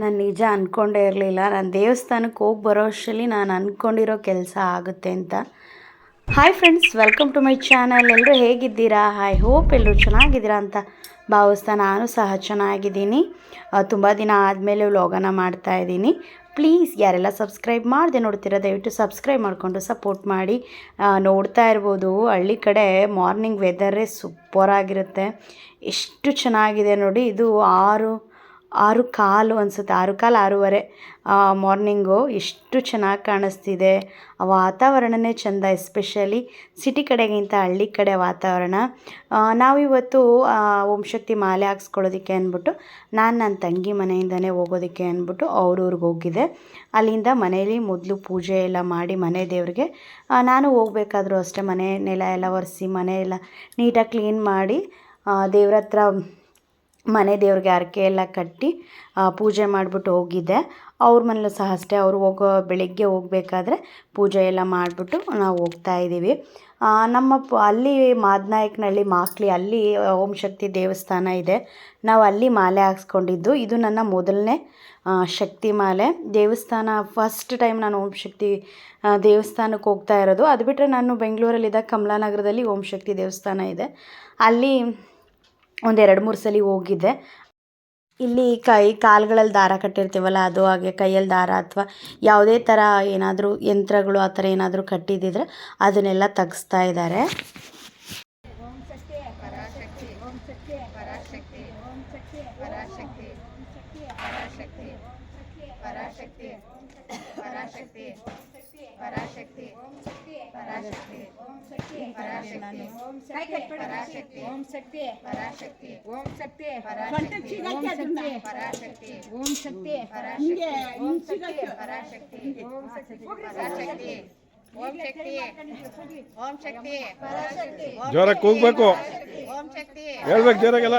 ನಾನು ನಿಜ ಅಂದ್ಕೊಂಡೇ ಇರಲಿಲ್ಲ. ನಾನು ದೇವಸ್ಥಾನಕ್ಕೆ ಹೋಗಿ ಬರೋ ಅಷ್ಟರಲ್ಲಿ ನಾನು ಅಂದ್ಕೊಂಡಿರೋ ಕೆಲಸ ಆಗುತ್ತೆ ಅಂತ. Hi friends welcome to my channel ಎಲ್ಲರೂ ಹೇಗಿದ್ದೀರಾ? ಹಾಯ್ ಹೋಪ್ ಎಲ್ಲರೂ ಚೆನ್ನಾಗಿದ್ದೀರಾ ಅಂತ ಭಾವಿಸ್ತಾ ನಾನು ಸಹ ಚೆನ್ನಾಗಿದ್ದೀನಿ. ತುಂಬ ದಿನ ಆದಮೇಲೆ ವ್ಲಾಗನ ಮಾಡ್ತಾ ಇದ್ದೀನಿ. ಪ್ಲೀಸ್ ಯಾರೆಲ್ಲ ಸಬ್ಸ್ಕ್ರೈಬ್ ಮಾಡಿದೆ ನೋಡ್ತೀರಾ, ದಯವಿಟ್ಟು ಸಬ್ಸ್ಕ್ರೈಬ್ ಮಾಡಿಕೊಂಡು ಸಪೋರ್ಟ್ ಮಾಡಿ. ನೋಡ್ತಾ ಇರ್ಬೋದು. ಹಳ್ಳಿ ಕಡೆ ಮಾರ್ನಿಂಗ್ ವೆದರೇ ಸೂಪರಾಗಿರುತ್ತೆ ಎಷ್ಟು ಚೆನ್ನಾಗಿದೆ ನೋಡಿ. ಇದು ಆರು ಆರು ಕಾಲು ಅನಿಸುತ್ತೆ, ಆರು ಕಾಲು ಆರೂವರೆ. ಮಾರ್ನಿಂಗು ಎಷ್ಟು ಚೆನ್ನಾಗಿ ಕಾಣಿಸ್ತಿದೆ. ಆ ವಾತಾವರಣನೇ ಚೆಂದ ಎಸ್ಪೆಷಲಿ ಸಿಟಿ ಕಡೆಗಿಂತ ಹಳ್ಳಿ ಕಡೆ ವಾತಾವರಣ. ನಾವಿವತ್ತು ಓಂ ಶಕ್ತಿ ಮಾಲೆ ಹಾಕ್ಸ್ಕೊಳ್ಳೋದಕ್ಕೆ ಅಂದ್ಬಿಟ್ಟು ನಾನು ನನ್ನ ತಂಗಿ ಮನೆಯಿಂದನೇ ಹೋಗೋದಕ್ಕೆ ಅಂದ್ಬಿಟ್ಟು ಅವ್ರ ಊರಿಗೆ ಹೋಗಿದ್ದೆ. ಅಲ್ಲಿಂದ ಮನೆಯಲ್ಲಿ ಮೊದಲು ಪೂಜೆ ಎಲ್ಲ ಮಾಡಿ ಮನೆ ದೇವ್ರಿಗೆ ನಾನು ಹೋಗ್ಬೇಕಾದ್ರೂ ಅಷ್ಟೇ ಮನೆ ನೆಲ ಎಲ್ಲ ಒರೆಸಿ ಮನೆ ಎಲ್ಲ ನೀಟಾಗಿ ಕ್ಲೀನ್ ಮಾಡಿ ದೇವ್ರ ಹತ್ರ ಮನೆ ದೇವ್ರಿಗೆ ಹರಕೆ ಎಲ್ಲ ಕಟ್ಟಿ ಪೂಜೆ ಮಾಡಿಬಿಟ್ಟು ಹೋಗಿದ್ದೆ. ಅವ್ರ ಮನೇಲೂ ಸಹ ಅಷ್ಟೇ, ಅವರು ಹೋಗೋ ಬೆಳಗ್ಗೆ ಹೋಗಬೇಕಾದ್ರೆ ಪೂಜೆ ಎಲ್ಲ ಮಾಡಿಬಿಟ್ಟು ನಾವು ಹೋಗ್ತಾ ಇದ್ದೀವಿ. ನಮ್ಮ ಅಲ್ಲಿ ಮಾದನಾಯಕನಹಳ್ಳಿ ಮಾಕ್ಲಿ, ಅಲ್ಲಿ ಓಂ ಶಕ್ತಿ ದೇವಸ್ಥಾನ ಇದೆ. ನಾವು ಅಲ್ಲಿ ಮಾಲೆ ಹಾಕ್ಸ್ಕೊಂಡಿದ್ದು. ಇದು ನನ್ನ ಮೊದಲನೇ ಶಕ್ತಿ ಮಾಲೆ. ದೇವಸ್ಥಾನ ಫಸ್ಟ್ ಟೈಮ್ ನಾನು ಓಂ ಶಕ್ತಿ ದೇವಸ್ಥಾನಕ್ಕೆ ಹೋಗ್ತಾ ಇರೋದು. ಅದು ಬಿಟ್ಟರೆ ನಾನು ಬೆಂಗಳೂರಲ್ಲಿದ್ದ ಕಮಲಾನಗರದಲ್ಲಿ ಓಂ ಶಕ್ತಿ ದೇವಸ್ಥಾನ ಇದೆ. ಅಲ್ಲಿ ಒಂದು ಎರಡು ಮೂರು ಸಲ ಹೋಗಿದ್ದೆ. ಇಲ್ಲಿ ಕೈ ಕಾಲುಗಳಲ್ಲಿ ದಾರ ಕಟ್ಟಿರ್ತೀವಲ್ಲ, ಅದು ಹಾಗೆ ಕೈಯಲ್ಲಿ ದಾರ ಅಥವಾ ಯಾವುದೇ ಥರ ಏನಾದರೂ ಯಂತ್ರಗಳು ಆ ಥರ ಏನಾದರೂ ಕಟ್ಟಿದ್ದಿದ್ರೆ ಅದನ್ನೆಲ್ಲ ತೆಗೆಸ್ತಾ ಇದ್ದಾರೆ ಓಂ ಶಕ್ತಿ ಪರಾಶಕ್ತಿ. ಓಂ ಶಕ್ತಿ ಪರಾಶಕ್ತಿ. ಓಂ ಶಕ್ತಿ. ಪರಾಶಕ್ತಿ. ಓಂ ಶಕ್ತಿ. ಪರಾಶಕ್ತಿ. ಓಂ ಶಕ್ತಿ ಪರಾಶಕ್ತಿ. ಓಂ ಶಕ್ತಿ. ಪರಾಶಕ್ತಿ. ಓಂ ಶಕ್ತಿ ಓಂ ಶಕ್ತಿ. ಪರಾಶಕ್ತಿ. ಜೋರಾಗಿ ಕೂಗ್ಬೇಕು. ಓಂ ಶಕ್ತಿ. ಹೇಳ್ಬೇಕು ಜೋರಾಗೆಲ್ಲ.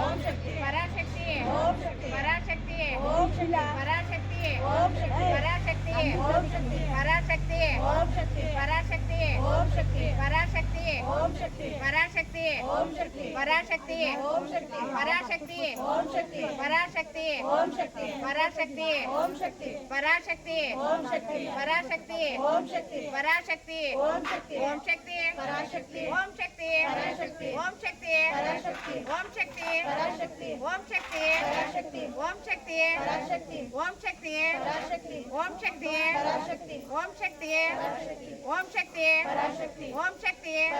ஓம் சக்தி பராசக்தியே ஓம் சக்தி பராசக்தியே ஓம் சக்தி பராசக்தியே ஓம் சக்தி பராசக்தியே ஓம் சக்தி பராசக்தியே ஓம் है ओम शक्ति पराशक्ति है ओम शक्ति है ओम शक्ति है ओम शक्ति है ओम शक्ति है ओम शक्ति है ओम शक्ति है ओम शक्ति है ओम शक्ति ओम शक्ति है ओम शक्ति है ओम शक्ति है ओम शक्ति है ओम शक्ति है ओम शक्ति है ओम शक्ति है ओम शक्ति है ओम शक्ति है ओम शक्ति है ओम शक्ति है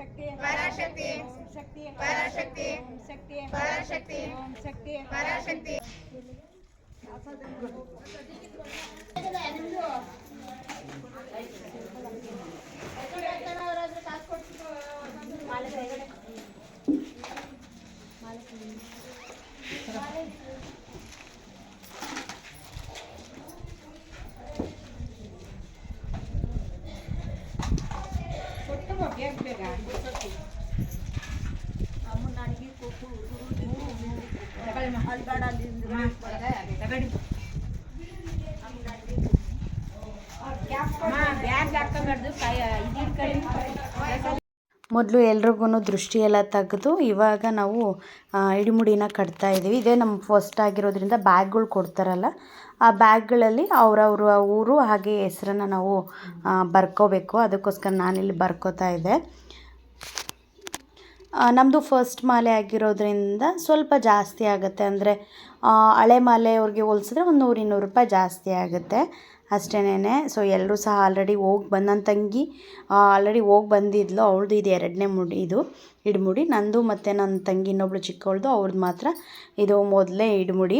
शक्ति पराशक्ति। ओम शक्ति पराशक्ति। ओम शक्ति पराशक्ति। ओम शक्ति पराशक्ति। ಕಾಸು ಕೊಡ್ತಿದ್ರು ಮೊದಲು ಎಲ್ರಿಗೂ ದೃಷ್ಟಿಯೆಲ್ಲ ತೆಗೆದು ಇವಾಗ ನಾವು ಇಡಿಮುಡಿನ ಕಟ್ತಾ ಇದ್ದೀವಿ ಇದೇ ನಮ್ಮ ಫಸ್ಟ್ ಆಗಿರೋದ್ರಿಂದ ಬ್ಯಾಗ್ಗಳು ಕೊಡ್ತಾರಲ್ಲ ಆ ಬ್ಯಾಗ್ಗಳಲ್ಲಿ ಅವರವ್ರ ಊರು ಹಾಗೆ ಹೆಸ್ರನ್ನು ನಾವು ಬರ್ಕೋಬೇಕು. ಅದಕ್ಕೋಸ್ಕರ ನಾನಿಲ್ಲಿ ಬರ್ಕೋತಾ ಇದ್ದೆ. ನಮ್ಮದು ಫಸ್ಟ್ ಮಾಲೆ ಆಗಿರೋದ್ರಿಂದ ಸ್ವಲ್ಪ ಜಾಸ್ತಿ ಆಗುತ್ತೆ. ಅಂದರೆ ಹಳೆ ಮಾಲೆ ಅವ್ರಿಗೆ ಹೋಲಿಸಿದ್ರೆ ಒಂದು ನೂರು ಇನ್ನೂರು ರೂಪಾಯಿ ಜಾಸ್ತಿ ಆಗುತ್ತೆ. ಅಷ್ಟೇನೆ ಸೊ ಎಲ್ಲರೂ ಸಹ ಆಲ್ರೆಡಿ ಹೋಗಿ ಬಂದು ನನ್ನ ತಂಗಿ ಆಲ್ರೆಡಿ ಹೋಗಿ ಬಂದಿದ್ಲು. ಅವಳದು ಇದು ಎರಡನೇ ಮುಡಿ ಇದು ಇಡ್ಮುಡಿ. ನಂದು ಮತ್ತು ನನ್ನ ತಂಗಿ ಇನ್ನೊಬ್ಳು ಚಿಕ್ಕವಳ್ದು. ಅವ್ರದ್ದು ಮಾತ್ರ ಇದು ಮೊದಲೇ ಇಡ್ಮುಡಿ.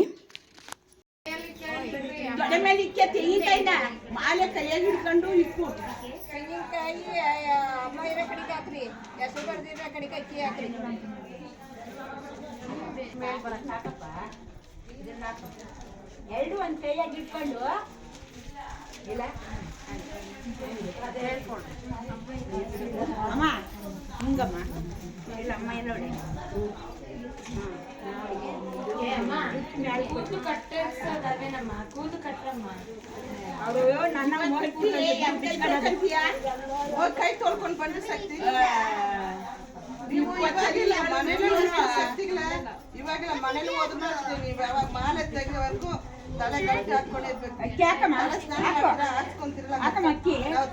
ದೊಡ್ಡ ಮೇಲೆ ಇಕ್ಕೆ ತೆಂಗಿನಕಾಯಿನ ಮಾಲೆ ಕೈಯಾಗಿ ಹಿಡ್ಕೊಂಡು ಇಕ್ಕು. ತೆಂಗಿನಕಾಯಿ ಅಮ್ಮ ಇರೋ ಕಡೆಗೆ ಹಾಕ್ರಿ ಹೆಸರು ಬರ್ದಿರೋ ಕಡೆಗೆ ಅಕ್ಕಿ ಹಾಕ್ರಿ. ಎರಡು ಒಂದು ಕೈಯಾಗಿ ಇಟ್ಕೊಂಡು. ಇಲ್ಲ? ಅಮ್ಮ ಹಿಂಗಮ್ಮ. ಇಲ್ಲ ಅಮ್ಮ ನೋಡಿ ಕೈ ತೊಳ್ಕೊಂಡು ಬಂದು ಶಕ್ತಿ ಇವಾಗಿಲ್ಲ ಮನೇಲಿ ಹೋದ್ರೂ ಅಷ್ಟೇ ನೀವು ಯಾವಾಗ ಮಾಲೆ ತೆಗಿವರೆಗೂ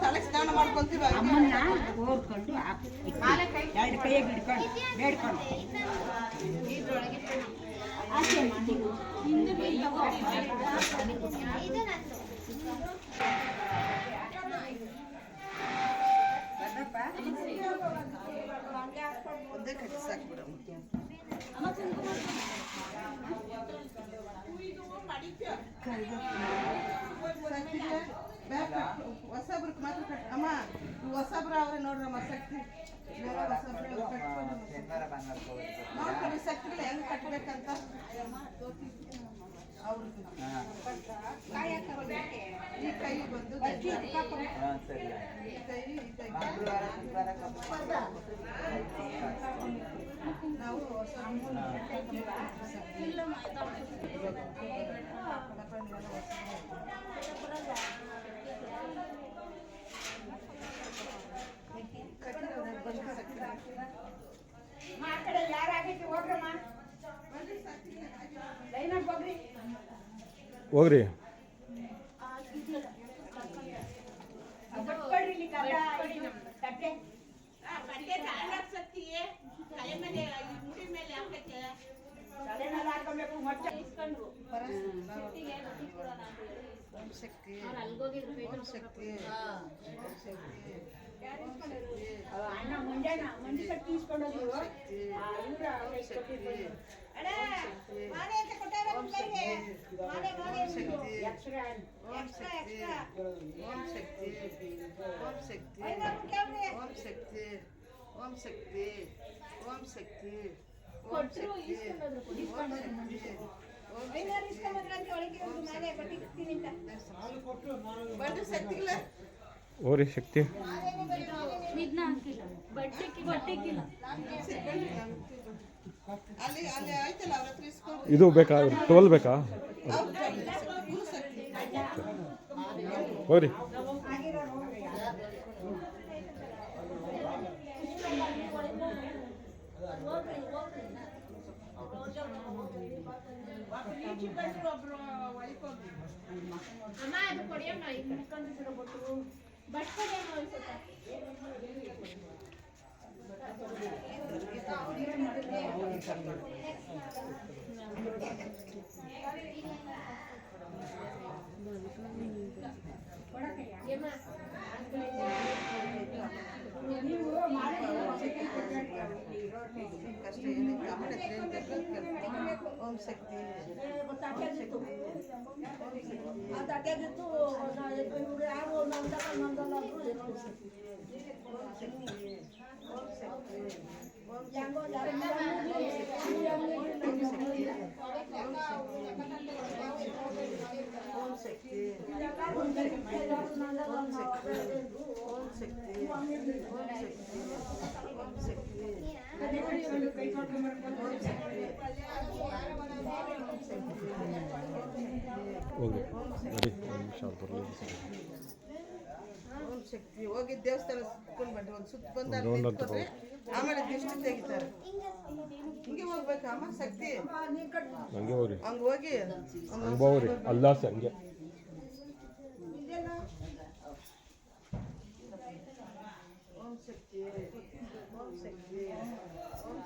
ತಲೆ ಸ್ನಾನ ಮಾಡ್ಕೊಂತೀವಿ ಅಮ್ಮನ್ನ ಓದ್ಕೊಂಡು ಎರಡು ಕೈಯಾಗಿ ಹಿಡ್ಕೊಂಡು ಬೇಡ್ಕೊಂಡು. ಸಾಕ್ಬಿಡಮ್ಮ. ಹೊಸಬ್ರಿಗೆ ಮಾತ್ರ ಕಟ್ ಅಮ್ಮ ಹೊಸಬ್ರು ಅವ್ರೆ ನೋಡ್ರಮ್ಮ ಕಟ್ಕೊಂಡು ನೋಡ್ಕೊಳ್ಳಿ ಶಕ್ತಿಗಳು ಹೆಂಗ್ ಈ ಕೈ ಬಂದು ಈ ಕೈ ನಾವು ಆ ಕಡೆ ಯಾರಾಗೈತಿ ಹೋಗ್ರಮ್ಮ ಲೈನಾಗ ಹೋಗ್ರಿ. ಹೋಗ್ರಿ. ಶಕ್ತಿ. ಶಕ್ತಿ. ಅಣ್ಣ ಮುಂಜಾನ ಮಂಡಿ ಕಟ್ಟಿ ಇಸ್ಕೊಂಡೋದ್ರು. ಆ, ಇವ್ರು ಅವ್ರು ಇಸ್ಕೊಟ್ಟಿದ್ರು. ಅಣ್ಣ, ಮಾಲೆ ಅಂತ ಕೊಟ್ಟಾರ ನಿಮ್ ಕೈಗೆ. ಮಾಲೆ, ಮಾಲೆ ಅಂದ್ರು. ಎಕ್ಸ್ಟ್ರಾ ಅಂದ್ರು. ಓಂ ಶಕ್ತಿ ಓಂ ಶಕ್ತಿ ಓಂ ಶಕ್ತಿ ಐನೂರು ಕೊಟ್ಟವ್ರೆ. ಓಂ ಶಕ್ತಿ ಓಂ ಶಕ್ತಿ ಓಂ ಶಕ್ತಿ ಓಂ ಶಕ್ತಿ ಓಂ ಶಕ್ತಿ ಐನೂರು ಇಸ್ಕೊಂಬಂದ್ರಂತೆ ಒಳಗೆ ಒಂದು ಮಾಲೆ ಕೊಟ್ಟಿರ್ತೀನಿ ಅಂತ. ಬಂದು ಶಕ್ತಿಗಳ ಹೋಗ್ರಿ ಶಕ್ತಿ. ಇದು ಬೇಕಾ? ಟೋಲ್ ಬೇಕಾ? ಓರಿ. ಒಬ್ರು. ನೀವು ಮಾಡಿ ಕಷ್ಟ ಏನಿತ್ತು శక్తి శక్తి శక్తి ಹೋಗಿ ಶಕ್ತಿ. ಹೋಗಿ ದೇವಸ್ಥಾನ ಸುತ್ಕೊಂಡು ಬಂದ್ರೆ ಒಂದು ಸುತ್ತ ಬಂದ ಆಮೇಲೆ ದಿಷ್ಟು ತೆಗಿತಾರೆ. ಹಿಂಗೆ ಹೋಗ್ಬೇಕಮ್ಮ ಶಕ್ತಿ. ಹಂಗೆ ಹೋಗ್ರಿ. ಹಂಗೆ ಹೋಗಿ. ಹಂಗೆ ಹೋಗ್ರಿ. ಅಲ್ಲಾಸಿ ಹಂಗೆ. ಓಂ ಶಕ್ತಿ.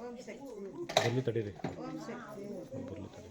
ಬರ್ಲಿ ತಡೀರಿ ಬರ್ಲಿ ತಡೀರಿ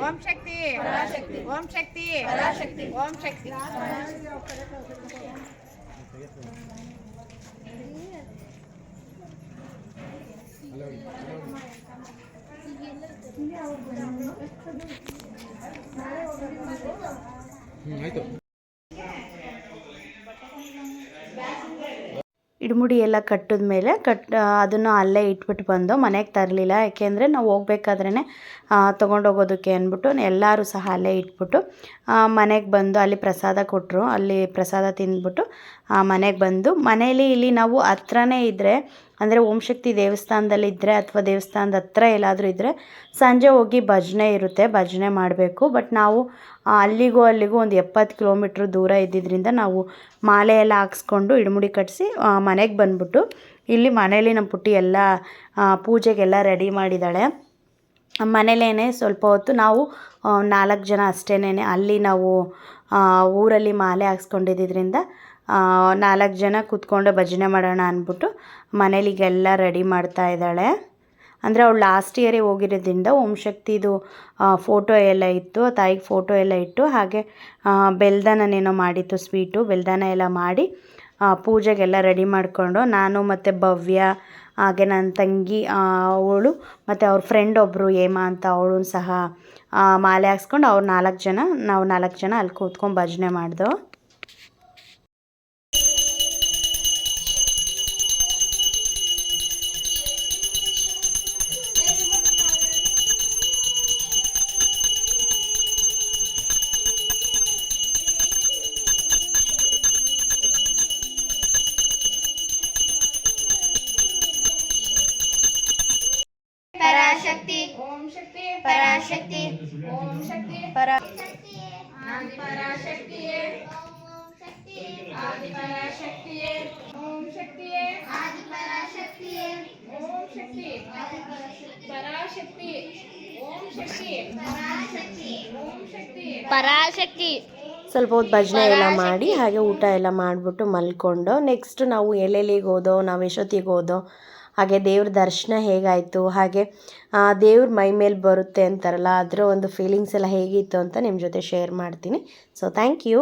ఓం శక్తి ఓం శక్తి ఓం శక్తి ಆಯ್ತು ಇಡ್ಮುಡಿ ಎಲ್ಲ ಕಟ್ಟಿದ ಮೇಲೆ ಕಟ್ ಅದನ್ನು ಅಲ್ಲೇ ಇಟ್ಬಿಟ್ಟು ಬಂದು ಮನೆಗೆ ತರಲಿಲ್ಲ. ಯಾಕೆಂದರೆ ನಾವು ಹೋಗ್ಬೇಕಾದ್ರೇ ತೊಗೊಂಡೋಗೋದಕ್ಕೆ ಅಂದ್ಬಿಟ್ಟು ಎಲ್ಲರೂ ಸಹ ಅಲ್ಲೇ ಇಟ್ಬಿಟ್ಟು ಮನೆಗೆ ಬಂದು ಅಲ್ಲಿ ಪ್ರಸಾದ ಕೊಟ್ಟರು ಅಲ್ಲಿ ಪ್ರಸಾದ ತಿಂದ್ಬಿಟ್ಟು ಮನೆಗೆ ಬಂದು ಮನೇಲಿ ಇಲ್ಲಿ ನಾವು ಹತ್ರನೇ ಇದ್ದರೆ ಅಂದರೆ ಓಂ ಶಕ್ತಿ ದೇವಸ್ಥಾನದಲ್ಲಿದ್ದರೆ ಅಥವಾ ದೇವಸ್ಥಾನದ ಹತ್ರ ಎಲ್ಲಾದರೂ ಇದ್ದರೆ ಸಂಜೆ ಹೋಗಿ ಭಜನೆ ಇರುತ್ತೆ. ಭಜನೆ ಮಾಡಬೇಕು. ಬಟ್ ನಾವು ಅಲ್ಲಿಗೂ ಅಲ್ಲಿಗೂ ಒಂದು ಎಪ್ಪತ್ತು ಕಿಲೋಮೀಟ್ರ್ ದೂರ ಇದ್ದಿದ್ದರಿಂದ ನಾವು ಮಾಲೆ ಎಲ್ಲ ಹಾಕ್ಸ್ಕೊಂಡು ಇಡಮುಡಿ ಕಟ್ಟಿಸಿ ಮನೆಗೆ ಬಂದ್ಬಿಟ್ಟು ಇಲ್ಲಿ ಮನೇಲಿ ನಮ್ಮ ಪುಟ್ಟಿ ಎಲ್ಲ ಪೂಜೆಗೆಲ್ಲ ರೆಡಿ ಮಾಡಿದ್ದಾಳೆ. ಮನೇಲೇ ಸ್ವಲ್ಪ ಹೊತ್ತು ನಾವು ನಾಲ್ಕು ಜನ ಅಷ್ಟೇನೆ ಅಲ್ಲಿ ನಾವು ಊರಲ್ಲಿ ಮಾಲೆ ಹಾಕ್ಸ್ಕೊಂಡಿದ್ದರಿಂದ ನಾಲ್ಕು ಜನ ಕೂತ್ಕೊಂಡು ಭಜನೆ ಮಾಡೋಣ ಅಂದ್ಬಿಟ್ಟು ಮನೇಲಿಗೆಲ್ಲ ರೆಡಿ ಮಾಡ್ತಾ ಇದ್ದಾಳೆ. ಅಂದರೆ ಅವಳು ಲಾಸ್ಟ್ ಇಯರೇ ಹೋಗಿರೋದ್ರಿಂದ ಓಂ ಶಕ್ತಿದು ಫೋಟೋ ಎಲ್ಲ ಇತ್ತು ತಾಯಿಗೆ ಫೋಟೋ ಎಲ್ಲ ಇಟ್ಟು ಹಾಗೆ ಬೆಲ್ದಾನನೇನೋ ಮಾಡಿತ್ತು ಸ್ವೀಟು ಬೆಲ್ದಾನ ಎಲ್ಲ ಮಾಡಿ ಪೂಜೆಗೆಲ್ಲ ರೆಡಿ ಮಾಡಿಕೊಂಡು ನಾನು ಮತ್ತು ಭವ್ಯ, ಹಾಗೆ ನನ್ನ ತಂಗಿ ಅವಳು ಮತ್ತು ಅವ್ರ ಫ್ರೆಂಡ್ ಒಬ್ಬರು ಹೇಮಾ ಅಂತ ಅವಳು ಸಹ ಮಾಲೆ ಹಾಕ್ಸ್ಕೊಂಡು ಅವ್ರು ನಾಲ್ಕು ಜನ, ನಾವು ನಾಲ್ಕು ಜನ ಅಲ್ಲಿ ಕೂತ್ಕೊಂಡು ಭಜನೆ ಮಾಡ್ದೋ. ಶಕ್ತಿ. ಪರಾಶಕ್ತಿ. ಓಂ ಶಕ್ತಿ. ಪರಾಶಕ್ತಿ. ಓಂ ಶಕ್ತಿ ಪರಾಶಕ್ತಿ. ಸ್ವಲ್ಪ ಹೊತ್ತು ಭಜನೆ ಎಲ್ಲ ಮಾಡಿ ಹಾಗೆ ಊಟ ಎಲ್ಲ ಮಾಡಿಬಿಟ್ಟು ಮಲ್ಕೊಂಡು ನೆಕ್ಸ್ಟ್ ನಾವು ಎಲ್ಲೆಲ್ಲಿಗೆ ಹೋದೋ ನಾವು ಎಷ್ಟೊತ್ತಿಗೆ ಹೋದೋ ಹಾಗೆ ದೇವ್ರ ದರ್ಶನ ಹೇಗಾಯಿತು ಹಾಗೆ ದೇವ್ರ ಮೈ ಮೇಲೆ ಬರುತ್ತೆ ಅಂತಾರಲ್ಲ ಅದರ ಒಂದು ಫೀಲಿಂಗ್ಸ್ ಎಲ್ಲ ಹೇಗಿತ್ತು ಅಂತ ನಿಮ್ಮ ಜೊತೆ ಶೇರ್ ಮಾಡ್ತೀನಿ. So thank you